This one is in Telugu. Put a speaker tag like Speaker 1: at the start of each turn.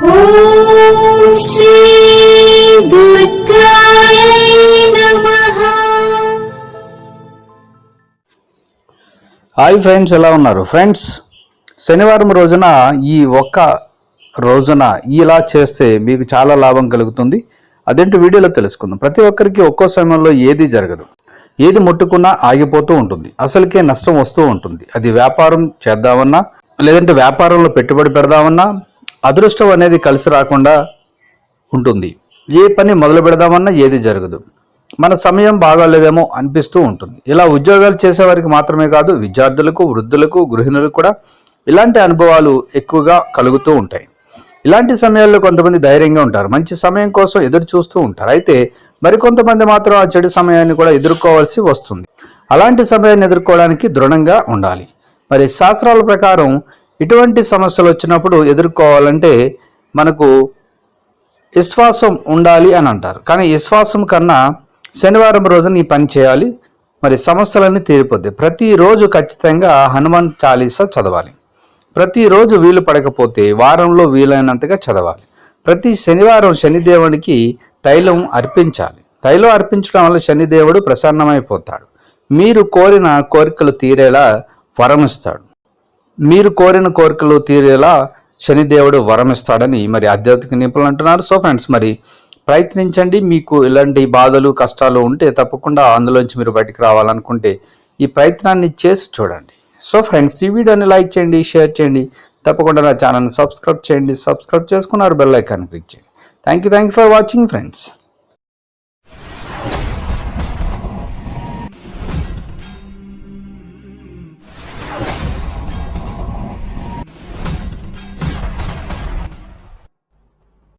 Speaker 1: హాయ్ ఫ్రెండ్స్ ఎలా ఉన్నారు? ఫ్రెండ్స్ శనివారం రోజున ఈ ఒక్క రోజున ఇలా చేస్తే మీకు చాలా లాభం కలుగుతుంది. అదేంటి వీడియోలో తెలుసుకుందాం. ప్రతి ఒక్కరికి ఒక్కో సమయంలో ఏది జరగదు. ఏది ముట్టుకున్నా ఆగిపోతూ ఉంటుంది. అసలుకే నష్టం వస్తూ ఉంటుంది. అది వ్యాపారం చేద్దామన్నా లేదంటే వ్యాపారంలో పెట్టుబడి పెడదామన్నా అదృష్టం అనేది కలిసి రాకుండా ఉంటుంది. ఏ పని మొదలు పెడదామన్నా ఏది జరగదు. మన సమయం బాగాలేదేమో అనిపిస్తూ ఉంటుంది. ఇలా ఉద్యోగాలు చేసేవారికి మాత్రమే కాదు విద్యార్థులకు వృద్ధులకు గృహిణులకు కూడా ఇలాంటి అనుభవాలు ఎక్కువగా కలుగుతూ ఉంటాయి. ఇలాంటి సమయాల్లో కొంతమంది ధైర్యంగా ఉంటారు. మంచి సమయం కోసం ఎదురు చూస్తూ ఉంటారు. అయితే మరికొంతమంది మాత్రం ఆ చెడు సమయాన్ని కూడా ఎదుర్కోవాల్సి వస్తుంది. అలాంటి సమయాన్ని ఎదుర్కోవడానికి దృఢంగా ఉండాలి. మరి శాస్త్రాల ప్రకారం ఇటువంటి సమస్యలు వచ్చినప్పుడు ఎదుర్కోవాలంటే మనకు విశ్వాసం ఉండాలి అని అంటారు. కానీ విశ్వాసం కన్నా శనివారం రోజున ఈ పని చేయాలి. మరి సమస్యలన్నీ తీరిపోతాయి ప్రతిరోజు ఖచ్చితంగా హనుమాన్ చాలీసా చదవాలి. ప్రతిరోజు వీలు పడకపోతే వారంలో వీలైనంతగా చదవాలి. ప్రతి శనివారం శనిదేవునికి తైలం అర్పించాలి. తైలం అర్పించడం వల్ల శనిదేవుడు ప్రసన్నమైపోతాడు. మీరు కోరిన కోరికలు తీరేలా వరమిస్తాడు. మీరు కోరిన కోరికలు తీరేలా శనిదేవుడు వరం ఇస్తాడని మరి ఆధ్యాత్మిక నిపుణులు అంటున్నారు. సో ఫ్రెండ్స్ మరి ప్రయత్నించండి. మీకు ఇలాంటి బాధలు కష్టాలు ఉంటే తప్పకుండా అందులోంచి మీరు బయటికి రావాలనుకుంటే ఈ ప్రయత్నాన్ని చేసి చూడండి. సో ఫ్రెండ్స్ ఈ వీడియోని లైక్ చేయండి షేర్ చేయండి. తప్పకుండా నా ఛానల్ని సబ్స్క్రైబ్ చేయండి. సబ్స్క్రైబ్ చేసుకున్నారు బెల్ ఐకాన్ క్లిక్ చేయండి. Thank you thank you for watching friends.